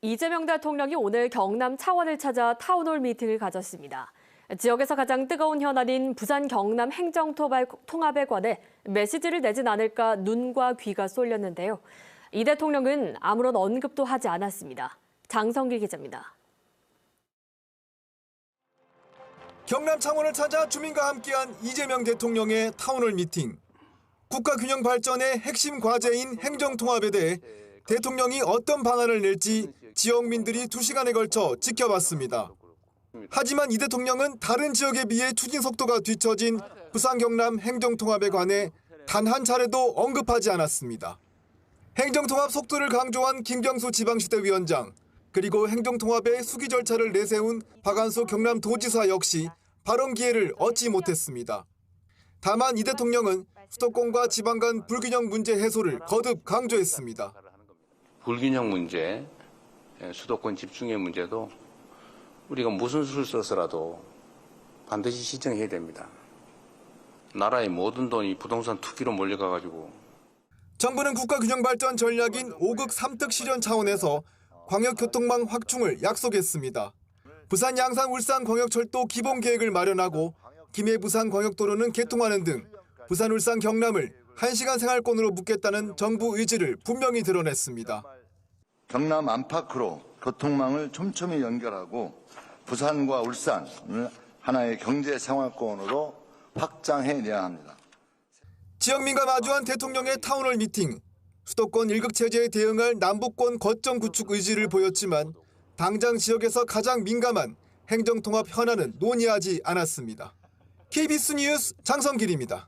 이재명 대통령이 오늘 경남 차원을 찾아 타운홀 미팅을 가졌습니다. 지역에서 가장 뜨거운 현안인 부산 경남 행정 통합에 관해 메시지를 내진 않을까 눈과 귀가 쏠렸는데요. 이 대통령은 아무런 언급도 하지 않았습니다. 장성기 기자입니다. 경남 창원을 찾아 주민과 함께한 이재명 대통령의 타운홀 미팅. 국가 균형 발전의 핵심 과제인 행정 통합에 대해 대통령이 어떤 방안을 낼지 지역민들이 두 시간에 걸쳐 지켜봤습니다. 하지만 이 대통령은 다른 지역에 비해 추진 속도가 뒤처진 부산 경남 행정 통합에 관해 단 한 차례도 언급하지 않았습니다. 행정 통합 속도를 강조한 김경수 지방시대 위원장 그리고 행정 통합의 수기 절차를 내세운 박안수 경남도지사 역시 발언 기회를 얻지 못했습니다. 다만 이 대통령은 수도권과 지방 간 불균형 문제 해소를 거듭 강조했습니다. 불균형 문제, 예, 수도권 집중의 문제도 우리가 무슨 수를 써서라도 반드시 시정해야 됩니다. 나라의 모든 돈이 부동산 투기로 몰려가가지고 정부는 국가균형발전 전략인 5극 3특 실현 차원에서 광역교통망 확충을 약속했습니다. 부산 양산 울산 광역철도 기본 계획을 마련하고 김해 부산 광역도로는 개통하는 등 부산 울산 경남을 1시간 생활권으로 묶겠다는 정부 의지를 분명히 드러냈습니다. 경남 안팎으로 교통망을 촘촘히 연결하고 부산과 울산을 하나의 경제 생활권으로 확장해내야 합니다. 지역민과 마주한 대통령의 타운홀 미팅. 수도권 일극 체제에 대응할 남북권 거점 구축 의지를 보였지만 당장 지역에서 가장 민감한 행정통합 현안은 논의하지 않았습니다. KBS 뉴스 장성길입니다.